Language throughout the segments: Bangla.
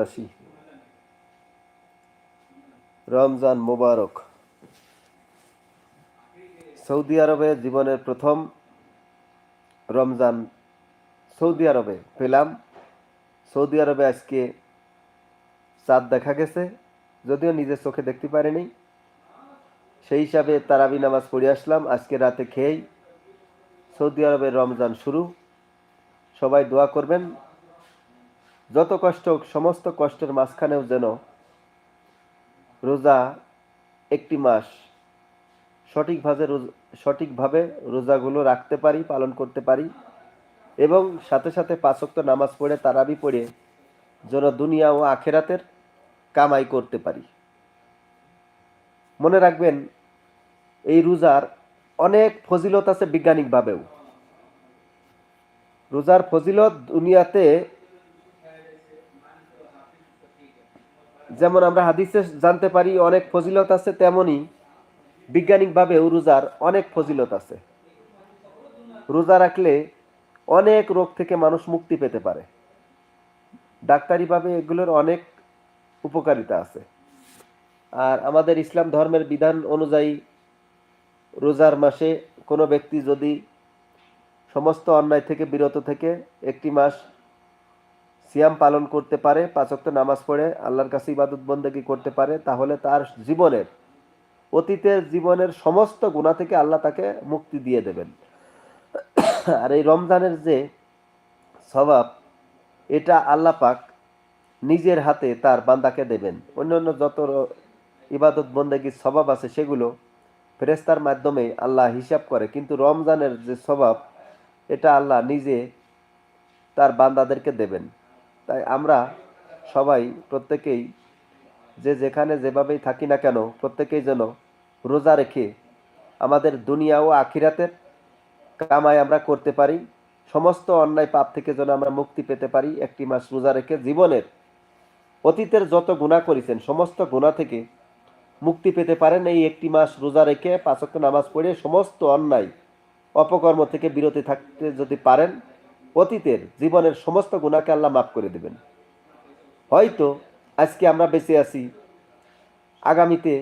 রংপুরবাসী রমজান মোবারক। সৌদি আরবে জীবনের প্রথম রমজান সৌদি আরবে পেলাম। সৌদি আরবে আজকে চাঁদ দেখা গেছে, যদিও নিজের চোখে দেখতে পারিনি। সেই হিসাবে তারাবি নামাজ পড়ে আসলাম, আজকে রাতে খেয়েই সৌদি আরবের রমজান শুরু। সবাই দোয়া করবেন যত কষ্ট হোক, সমস্ত কষ্টের মাঝখানেও যেন রোজা একটি মাস সঠিকভাবে রোজ- সঠিকভাবে রোজাগুলো রাখতে পারি, পালন করতে পারি এবং সাথে সাথে পাঁচক্ত নামাজ পড়ে, তারাবি পড়ে যেন দুনিয়া ও আখেরাতের কামাই করতে পারি। মনে রাখবেন, এই রোজার অনেক ফজিলত আছে বিজ্ঞানিকভাবেও। রোজার ফজিলত দুনিয়াতে যেমন আমরা হাদিসে জানতে পারি, অনেক ফজিলত আছে, তেমনি বৈজ্ঞানিকভাবেও রোজার অনেক ফজিলত আছে। রোজা রাখলে অনেক রোগ থেকে মানুষ মুক্তি পেতে পারে। ডাক্তারিভাবে এগুলোর অনেক উপকারিতা আছে। আর আমাদের ইসলাম ধর্মের বিধান অনুযায়ী রোজার মাসে কোনো ব্যক্তি যদি সমস্ত অন্যায় থেকে বিরত থেকে একটি মাস সিয়াম পালন করতে পারে পাঁচক্ত নামাজ পড়ে, আল্লাহর কাছে ইবাদত বন্দেগী করতে পারে, তাহলে তার জীবনের, অতীতের জীবনের সমস্ত গুণা থেকে আল্লাহ তাকে মুক্তি দিয়ে দেবেন। আর এই রমজানের যে স্বভাব, এটা আল্লাহ পাক নিজের হাতে তার বান্দাকে দেবেন। অন্যান্য যত ইবাদত বন্দেগীর স্বভাব আছে সেগুলো ফেরেস্তার মাধ্যমে আল্লাহ হিসাব করে। কিন্তু রমজানের যে স্বভাব, এটা আল্লাহ নিজে তার বান্দাদেরকে দেবেন। তাই আমরা সবাই প্রত্যেকেই যে যেখানে যেভাবেই থাকি না কেন, প্রত্যেকেই যেন রোজা রেখে আমাদের দুনিয়া ও আখিরাতের কামাই আমরা করতে পারি, সমস্ত অন্যায় পাপ থেকে যেন আমরা মুক্তি পেতে পারি, একটি মাস রোজা রেখে জীবনের অতীতের যত গুণা করেছেন, সমস্ত গুণা থেকে মুক্তি পেতে পারেন। এই একটি মাস রোজা রেখে পাঁচক্ত নামাজ পড়ে সমস্ত অন্যায়, অপকর্ম থেকে বিরতি থাকতে যদি পারেন অতীতের জীবনের সমস্ত গুণাকে আল্লাহ মাফ করে দেবেন। হয়তো আজকে আমরা বেঁচে আছি, আগামীতে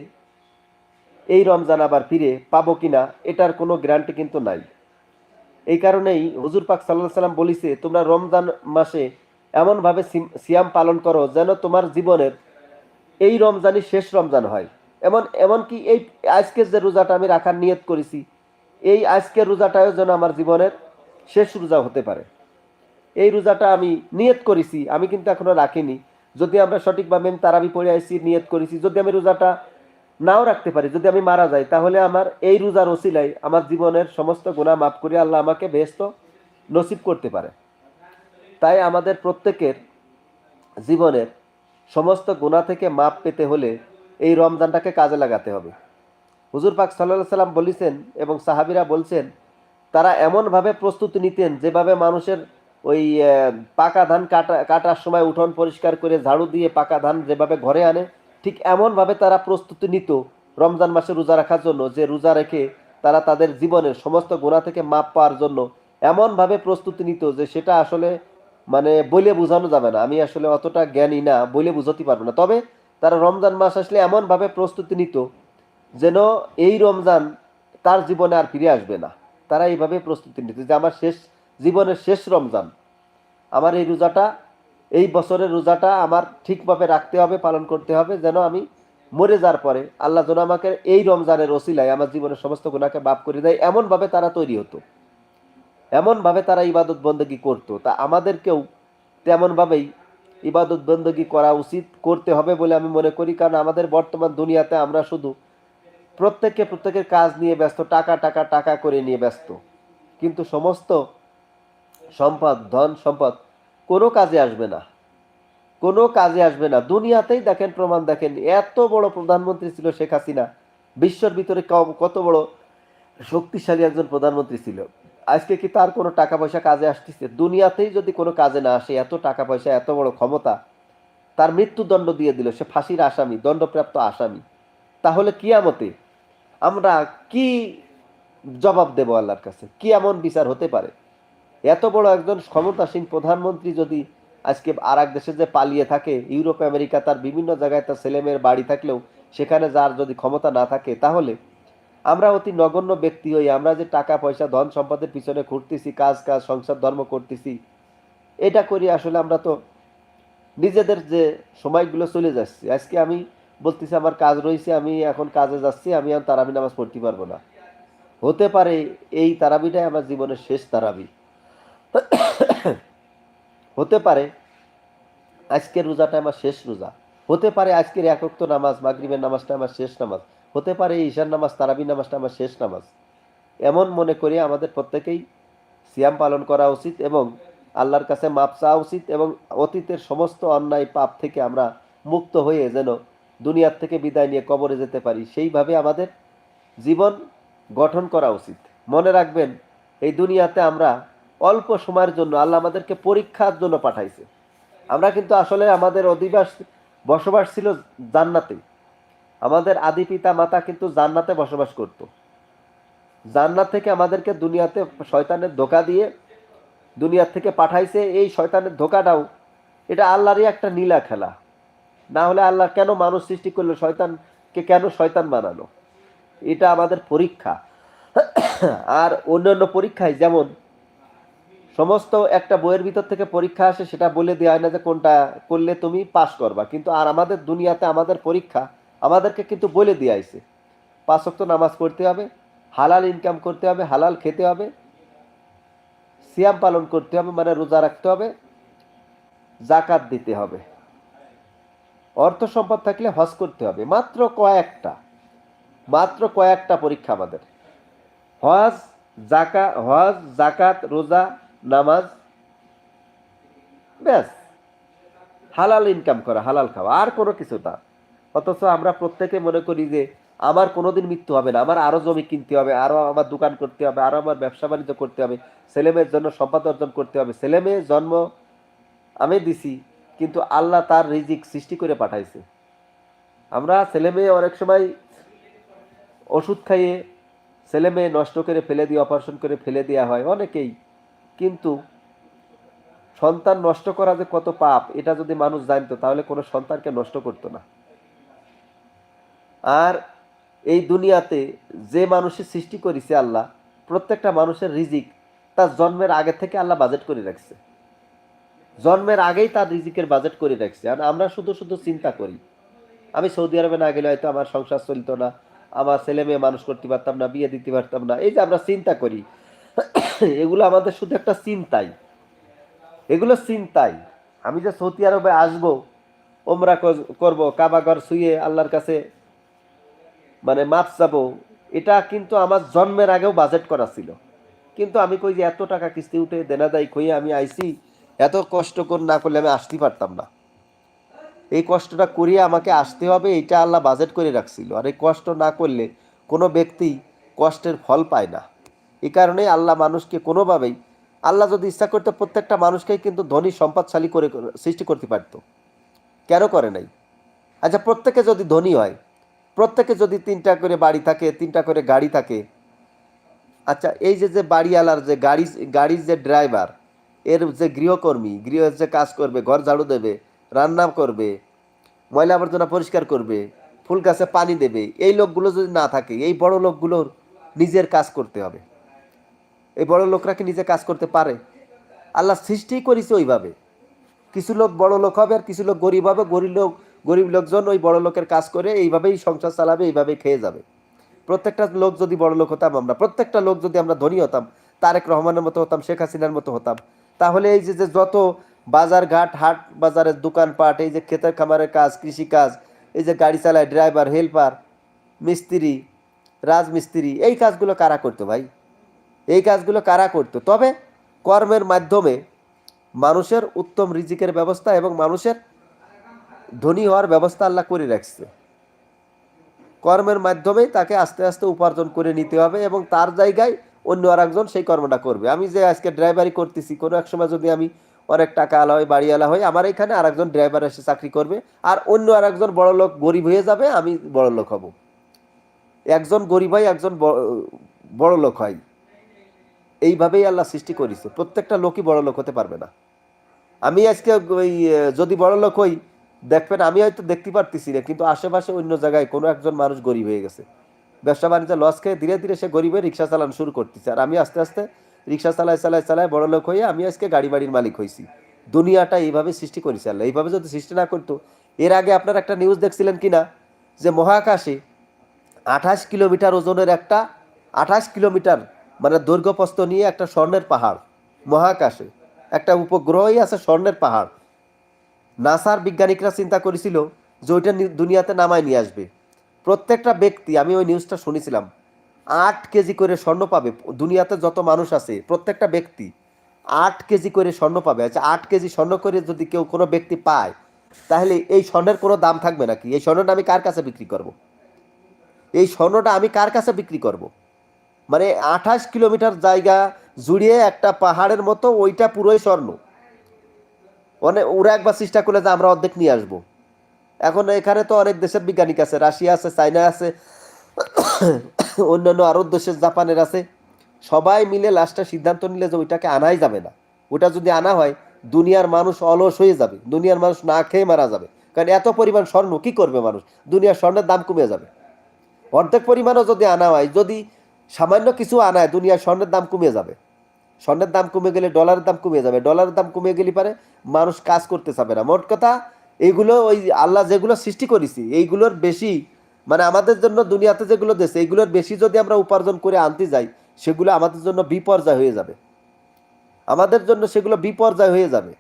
এই রমজান আবার ফিরে পাবো কিনা এটার কোনো গ্যারান্টি কিন্তু নাই। এই কারণেই হুজুর পাক সাল্লাহ সাল্লাম বলিছে, তোমরা রমজান মাসে এমনভাবে সিয়াম পালন করো যেন তোমার জীবনের এই রমজানই শেষ রমজান হয়। এমন, এমনকি এই আজকের যে রোজাটা আমি রাখার নিয়ত করেছি, এই আজকের রোজাটাও যেন আমার জীবনের শেষ রোজা হতে পারে। এই রোজাটা আমি নিয়ত করেছি, আমি কিন্তু এখনও রাখিনি। যদি আমরা সঠিকভাবে আমি তারাবি পড়ে আসছি নিয়ত করেছি, যদি আমি রোজাটা নাও রাখতে পারি, যদি আমি মারা যাই, তাহলে আমার এই রোজার ওসিলাই আমার জীবনের সমস্ত গুণা মাফ করে আল্লাহ আমাকে বেহস্ত নসিব করতে পারে। তাই আমাদের প্রত্যেকের জীবনের সমস্ত গুণা থেকে মাপ পেতে হলে এই রমজানটাকে কাজে লাগাতে হবে। হুজুর পাক সাল্লাহ সাল্লাম বলেছেন এবং সাহাবিরা বলছেন, তারা এমনভাবে প্রস্তুতি নিতেন যেভাবে মানুষের ওই পাকা ধান কাটা, কাটার সময় উঠোন পরিষ্কার করে ঝাড়ু দিয়ে পাকা ধান যেভাবে ঘরে আনে, ঠিক এমনভাবে তারা প্রস্তুতি নিত রমজান মাসে রোজা রাখার জন্য, যে রোজা রেখে তারা তাদের জীবনের সমস্ত গুণা থেকে মাপ পাওয়ার জন্য এমনভাবে প্রস্তুতি নিত যে সেটা আসলে মানে বলে বোঝানো যাবে না। আমি আসলে অতটা জ্ঞানী না বলে বুঝতে পারব না। তবে তারা রমজান মাস আসলে এমনভাবে প্রস্তুতি নিত যেন এই রমজান তার জীবনে আর ফিরে আসবে না। তারা এইভাবে প্রস্তুতি নিত যে আমার শেষ জীবনের শেষ রমজান। আমার এই রোজাটা, এই বছরের রোজাটা আমার ঠিকভাবে রাখতে হবে, পালন করতে হবে, যেন আমি মরে যাওয়ার পরে আল্লাহ যেন আমাকে এই রমজানের ওসিলায় আমার জীবনের সমস্ত গুণাকে মাফ করে দেয়, এমনভাবে তারা তৈরি হতো। এমনভাবে তারা ইবাদত বন্দী করতো। তা আমাদেরকেও তেমনভাবেই ইবাদত বন্দী করা উচিত করতে হবে বলে আমি মনে করি, কারণ আমাদের বর্তমান দুনিয়াতে আমরা শুধু প্রত্যেককে প্রত্যেকের কাজ নিয়ে ব্যস্ত, টাকা টাকা টাকা করে নিয়ে ব্যস্ত। কিন্তু সমস্ত সম্পদ, ধন সম্পদ, কোনো কাজে আসবে না। কোনো কাজে আসবে না। দুনিয়াতেই দেখেন, প্রমাণ দেখেন, এত বড় প্রধানমন্ত্রী ছিল শেখ হাসিনা। বিশ্বর ভিতরে কত বড় শক্তিশালী একজন প্রধানমন্ত্রী ছিল। আজকে কি তার কোনো টাকা পয়সা কাজে আসতেছে? দুনিয়াতেই যদি কোনো কাজে না আসে, এত টাকা পয়সা এত বড় ক্ষমতা, তার মৃত্যুদণ্ড দিয়ে দিল। সে ফাঁসির আসামি, দণ্ডপ্রাপ্ত আসামি। তাহলে কিয়ামতে আমরা কি জবাব দেব আল্লাহর কাছে? কি এমন বিচার হতে পারে? এত বড় একজন ক্ষমতাসীন প্রধানমন্ত্রী যদি আজকে আর এক দেশে যে পালিয়ে থাকে, ইউরোপ, আমেরিকা, তার বিভিন্ন জায়গায় তার ছেলেমেয়ের বাড়ি থাকলেও সেখানে যার যদি ক্ষমতা না থাকে, তাহলে আমরা অতি নগণ্য ব্যক্তি হই, আমরা যে টাকা, পয়সা, ধন সম্পদের পিছনে ঘুরতেছি, কাজ কাজ, সংসার, ধর্ম করতেছি, এটা করি আসলে আমরা তো নিজেদের যে সময়গুলো চলে যাচ্ছে। আজকে আমি বলতেছি, আমার কাজ রয়েছে আমি এখন কাজে যাচ্ছি, আমি আর তারাবি নামাজ পড়তে পারব না। হতে পারে এই তারাবিটাই আমার জীবনের শেষ তারাবি। হতে পারে আজকের রোজাটা আমার শেষ রোজা। হতে পারে আজকের একক্ত নামাজ, মাগরিবের নামাজটা আমার শেষ নামাজ। হতে পারে ঈশান নামাজ তারাবি নামাজটা আমার শেষ নামাজ। এমন মনে করি আমাদের প্রত্যেকেই সিয়াম পালন করা উচিত এবং আল্লাহর কাছে মাপ চাওয়া উচিত এবং অতীতের সমস্ত অন্যায় পাপ থেকে আমরা মুক্ত হয়ে যেন দুনিয়ার থেকে বিদায় নিয়ে কবরে যেতে পারি। সেইভাবে আমাদের জীবন গঠন করা উচিত। মনে রাখবেন, এই দুনিয়াতে আমরা অল্প সময়ের জন্য আল্লাহ আমাদেরকে পরীক্ষার জন্য পাঠাইছে। আমরা কিন্তু আসলে আমাদের অধিবাস বসবাস ছিল জান্নাতে। আমাদের আদি পিতা মাতা কিন্তু জান্নাতে বসবাস করত। জান্নাত থেকে আমাদেরকে দুনিয়াতে শয়তানের ধোকা দিয়ে দুনিয়ার থেকে পাঠাইছে। এই শয়তানের ধোকাটাও, এটা আল্লাহরই একটা নীলা খেলা। না হলে আল্লাহ কেন মানুষ সৃষ্টি করল? শয়তানকে কেন শয়তান বানালো? এটা আমাদের পরীক্ষা। আর অন্যান্য পরীক্ষায় যেমন সমস্ত একটা বইয়ের ভিতর থেকে পরীক্ষা আসে, সেটা বলে দেওয়া হয় না যে কোনটা করলে তুমি পাস করবা। কিন্তু আর আমাদের দুনিয়াতে আমাদের পরীক্ষা আমাদেরকে কিন্তু বলে দিয়ে আইছে পাঁচ ওয়াক্ত নামাজ পড়তে হবে, হালাল ইনকাম করতে হবে, হালাল খেতে হবে, সিয়াম পালন করতে হবে মানে রোজা রাখতে হবে জাকাত দিতে হবে। অর্থ সম্পদ থাকলে হজ করতে হবে। মাত্র কয়েকটা মাত্র কয়েকটা পরীক্ষা আমাদের। হজ জাকা হজ জাকাত রোজা নামাজ, ব্যাস। হালাল ইনকাম করা, হালাল খাওয়া, আর কোনো কিছু না। অথচ আমরা প্রত্যেকে মনে করি যে, আমার কোনোদিন মৃত্যু হবে না, আমার আরও জমি কিনতে হবে আরও আমার দোকান করতে হবে আরও আমার ব্যবসা বাণিজ্য করতে হবে ছেলেমেয়ের জন্য সম্পদ অর্জন করতে হবে। ছেলেমেয়ে জন্ম আমি দিছি, কিন্তু আল্লাহ তার রিজিক সৃষ্টি করে পাঠাইছে। আমরা ছেলেমেয়ে অনেক সময় ওষুধ খাইয়ে ছেলে মেয়ে নষ্ট করে ফেলে দিয়ে অপারেশন করে ফেলে দেওয়া হয়, অনেকেই। কিন্তু সন্তান নষ্ট করা যে কত পাপ, এটা যদি মানুষ জানতো, তাহলে কোনো সন্তানকে নষ্ট করতো না। আর এই দুনিয়াতে যে মানুষের সৃষ্টি করেছে আল্লাহ, প্রত্যেকটা মানুষের রিজিক তার জন্মের আগে থেকে আল্লাহ বাজেট করে রাখছে। জন্মের আগেই তার রিজিকের বাজেট করে রাখছে। আর আমরা শুধু শুধু চিন্তা করি। আমি সৌদি আরবে না গেলে হয়তো আমার সংসার চলতো না, আমার ছেলে মেয়ে মানুষ করতে পারতাম না, বিয়ে দিতে পারতাম না। এই যে আমরা চিন্তা করি এগুলো আমাদের শুধু একটা চিন্তাই এগুলো চিন্তাই আমি যে সৌদি আরবে আসব ওমরা কর- করব কাবাগর শুয়ে আল্লাহর কাছে মানে মাপ যাব এটা কিন্তু আমার জন্মের আগেও বাজেট করা ছিল। কিন্তু আমি কই যে এত টাকা কিস্তি উঠে দেনা দায়ী কই আমি আইছি, এত কষ্ট করে না করলে আমি আসতে পারতাম না। এই কষ্টটা করিয়ে আমাকে আসতে হবে এটা আল্লাহ বাজেট করে রাখছিল। আর এই কষ্ট না করলে কোনো ব্যক্তি কষ্টের ফল পায় না। এই কারণে আল্লাহ মানুষকে কোনোভাবেই, আল্লাহ যদি ইচ্ছা করতে প্রত্যেকটা মানুষকেই কিন্তু ধনী, সম্পদশালী করে সৃষ্টি করতে পারত। কেন করে নাই? আচ্ছা প্রত্যেকে যদি ধনী হয়, প্রত্যেকে যদি তিনটা করে বাড়ি থাকে, তিনটা করে গাড়ি থাকে আচ্ছা এই যে যে বাড়িওয়ালার যে গাড়ি, গাড়ির যে ড্রাইভার, এর যে গৃহকর্মী গৃহ যে কাজ করবে, ঘর ঝাড়ু দেবে রান্না করবে, ময়লা আবর্জনা পরিষ্কার করবে, ফুল গাছে পানি দেবে, এই লোকগুলো যদি না থাকে, এই বড় লোকগুলোর নিজের কাজ করতে হবে। এই বড় লোকরা কি নিজে কাজ করতে পারে। আল্লাহ সৃষ্টি করেছে ওইভাবে। কিছু লোক বড় লোক হবে আর কিছু লোক গরিব হবে। গরিব লোক, গরিব লোকজন ওই বড় লোকের কাজ করে এইভাবেই সংসার চালাবে, এইভাবেই খেয়ে যাবে। প্রত্যেকটা লোক যদি বড় লোক হতাম আমরা, প্রত্যেকটা লোক যদি আমরা ধনী হতাম, তারেক রহমানের মতো হতাম, শেখ হাসিনার মতো হতাম, তাহলে এই যে যে যত বাজার ঘাট, হাট বাজারের দোকানপাট এই যে ক্ষেতের খামারের কাজ কৃষি কাজ এই যে গাড়ি চালায় ড্রাইভার হেল্পার মিস্ত্রি, রাজমিস্ত্রি, এই কাজগুলো কারা করতো ভাই? এই কাজগুলো কারা করতো? তবে কর্মের মাধ্যমে মানুষের উত্তম রিজিকের ব্যবস্থা এবং মানুষের ধনী হওয়ার ব্যবস্থা আল্লাহ করে রাখছে। কর্মের মাধ্যমেই তাকে আস্তে আস্তে উপার্জন করে নিতে হবে এবং তার জায়গায় অন্য আরেকজন সেই কর্মটা করবে। আমি যে আজকে ড্রাইভারি করতেছি, কোনো এক সময় যদি আমি অনেক টাকা আলা হয়, বাড়ি আলা হয়, আমার এখানে আরেকজন ড্রাইভার এসে চাকরি করবে আর অন্য আরেকজন বড় লোক গরিব হয়ে যাবে, আমি বড় লোক হব। একজন গরিব হয়, একজন বড় লোক হয়। এইভাবেই আল্লাহ সৃষ্টি করেছে। প্রত্যেকটা লোকই বড় লোক হতে পারবে না। আমি আজকে ওই যদি বড় লোক হই, দেখবেন আমি হয়তো দেখতে পারতেছি না, কিন্তু আশেপাশে অন্য জায়গায় কোনো একজন মানুষ গরিব হয়ে গেছে। ব্যবসা বাণিজ্য লস খেয়ে ধীরে ধীরে সে গরিবের রিক্সা চালানো শুরু করতেছে। আর আমি আস্তে আস্তে রিক্সা চালায় চালায় চালায় বড় লোক হয়ে আমি আজকে গাড়ি বাড়ির মালিক হয়েছি দুনিয়াটা এইভাবে সৃষ্টি করেছে আল্লাহ। এইভাবে যদি সৃষ্টি না করতো, এর আগে আপনার একটা নিউজ দেখছিলেন কিনা? যে মহাকাশে আঠাশ কিলোমিটার ওজনের একটা, আঠাশ কিলোমিটার মানে দৈর্ঘ্যপ্রস্থ নিয়ে একটা স্বর্ণের পাহাড়, মহাকাশে। একটা উপগ্রহই আছে স্বর্ণের পাহাড়। নাসার বিজ্ঞানিকরা চিন্তা করেছিল যে ওইটা দুনিয়াতে নামায় নিয়ে আসবে। প্রত্যেকটা ব্যক্তি, আমি ওই নিউজটা শুনেছিলাম, আট কেজি করে স্বর্ণ পাবে। দুনিয়াতে যত মানুষ আছে, প্রত্যেকটা ব্যক্তি আট কেজি করে স্বর্ণ পাবে। আচ্ছা আট কেজি স্বর্ণ করে যদি কেউ কোনো ব্যক্তি পায়, তাহলে এই স্বর্ণের কোনো দাম থাকবে নাকি? এই স্বর্ণটা আমি কার কাছে বিক্রি করব। এই স্বর্ণটা আমি কার কাছে বিক্রি করব। মানে আঠাশ কিলোমিটার জায়গা জুড়িয়ে একটা পাহাড়ের মতো, ওইটা পুরোই স্বর্ণ। মানে ওরা একবার চেষ্টা করলে যে আমরা অর্ধেক নিয়ে আসব। এখন এখানে তো অনেক দেশের বিজ্ঞানিক আছে, রাশিয়া আছে চায়না আছে, অন্যান্য আরও দেশের জাপানের আছে। সবাই মিলে লাস্টে সিদ্ধান্ত নিলে যে ওইটাকে আনাই যাবে না। ওটা যদি আনা হয়, দুনিয়ার মানুষ অলস হয়ে যাবে। দুনিয়ার মানুষ না খেয়ে মারা যাবে। কারণ এত পরিমাণ স্বর্ণ, কি করবে মানুষ? দুনিয়ার স্বর্ণের দাম কমে যাবে। অর্ধেক পরিমাণও যদি আনা হয়, যদি সামান্য কিছু আনায় দুনিয়ার স্বর্ণের দাম কমে যাবে। স্বর্ণের দাম কমে গেলে ডলারের দাম কমে যাবে। ডলারের দাম কমে গেলে পারে মানুষ কাজ করতে চাবে না। মোট কথা, এইগুলো ওই আল্লাহ যেগুলো সৃষ্টি করেছি, এইগুলোর বেশি মানে আমাদের জন্য দুনিয়াতে যেগুলো দেশে এইগুলোর বেশি যদি আমরা উপার্জন করে আনতে যাই, সেগুলো আমাদের জন্য বিপর্যয় হয়ে যাবে। আমাদের জন্য সেগুলো বিপর্যয় হয়ে যাবে।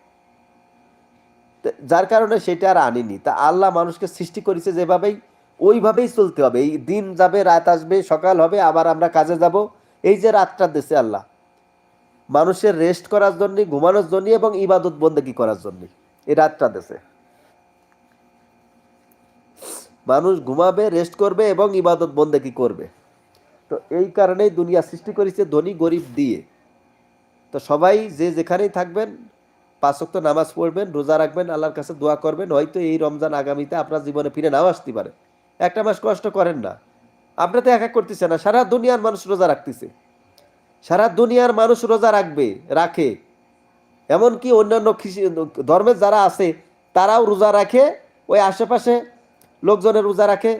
যার কারণে সেটা আর আনিনি। তা আল্লাহ মানুষকে সৃষ্টি করেছে যেভাবেই ওইভাবেই চলতে হবে। এই দিন যাবে, রাত আসবে, সকাল হবে, আবার আমরা কাজে যাব। এই যে রাতটা দেশে আল্লাহ। মানুষের রেস্ট করার জন্য, ঘুমানোর জন্য এবং ইবাদত বন্দেগি করার জন্য এই রাতটা দেশে মানুষ ঘুমাবে রেস্ট করবে এবং ইবাদত বন্দেগি করবে। তো এই কারণেই দুনিয়া সৃষ্টি করেছে ধনী, গরিব দিয়ে। তো সবাই যে যেখানেই থাকবেন পাঁচক্ত নামাজ পড়বেন, রোজা রাখবেন, আল্লাহর কাছে দোয়া করবেন। হয়তো এই রমজান আগামীতে আপনার জীবনে ফিরে নাও আসতে পারে। একটা মাস কষ্ট করেন না। আপনি তো একা করতেছে না, সারা দুনিয়ার মানুষ রোজা রাখতেছে। সারা দুনিয়ার মানুষ রোজা রাখবে, রাখে। এমনকি অন্যান্য ধর্মের যারা আছে, তারাও রোজা রাখে, ওই আশেপাশে লোকজনের রোজা রাখে।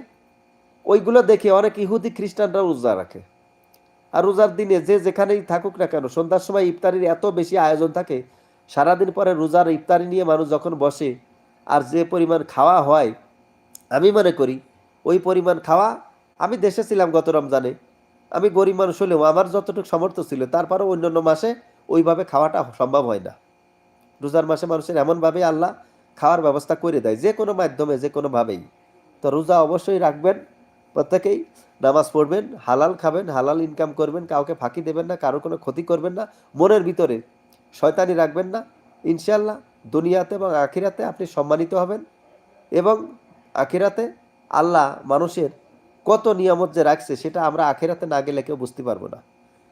ওইগুলো দেখে অনেক ইহুদি খ্রিস্টানরাও রোজা রাখে। আর রোজার দিনে যে যেখানেই থাকুক না কেন, সন্ধ্যার সময় ইফতারির এত বেশি আয়োজন থাকে, সারাদিন পরে রোজার ইফতারি নিয়ে মানুষ যখন বসে, আর যে পরিমাণ খাওয়া হয়, আমি মনে করি ওই পরিমাণ খাওয়া আমি দেশে ছিলাম গত রমজানে। আমি গরিব মানুষ হলেও আমার যতটুকু সামর্থ্য ছিল, তারপরেও অন্যান্য মাসে ওইভাবে খাওয়াটা সম্ভব হয় না। রোজার মাসে মানুষের এমনভাবে আল্লাহ খাওয়ার ব্যবস্থা করে দেয়, যে কোনো মাধ্যমে, যে কোনোভাবেই তো রোজা অবশ্যই রাখবেন, প্রত্যেকেই নামাজ পড়বেন, হালাল খাবেন, হালাল ইনকাম করবেন, কাউকে ফাঁকি দেবেন না, কারও কোনো ক্ষতি করবেন না, মনের ভিতরে শয়তানি রাখবেন না। ইনশাল্লাহ দুনিয়াতে এবং আখিরাতে আপনি সম্মানিত হবেন এবং আখিরাতে আল্লাহ মানুষের কত নিয়ামত যে রাখছে, সেটা আমরা আখেরাতে না গেলে কেউ বুঝতে পারব না।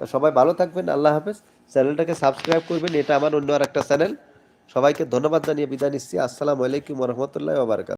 তো সবাই ভালো থাকবেন, আল্লাহ হাফেজ। চ্যানেলটাকে সাবস্ক্রাইব করবেন, এটা আমার অন্য আর একটা চ্যানেল। সবাইকে ধন্যবাদ জানিয়ে বিদায় নিচ্ছি। আসসালামু আলাইকুম রহমতুল্লাহ ওবরাকাত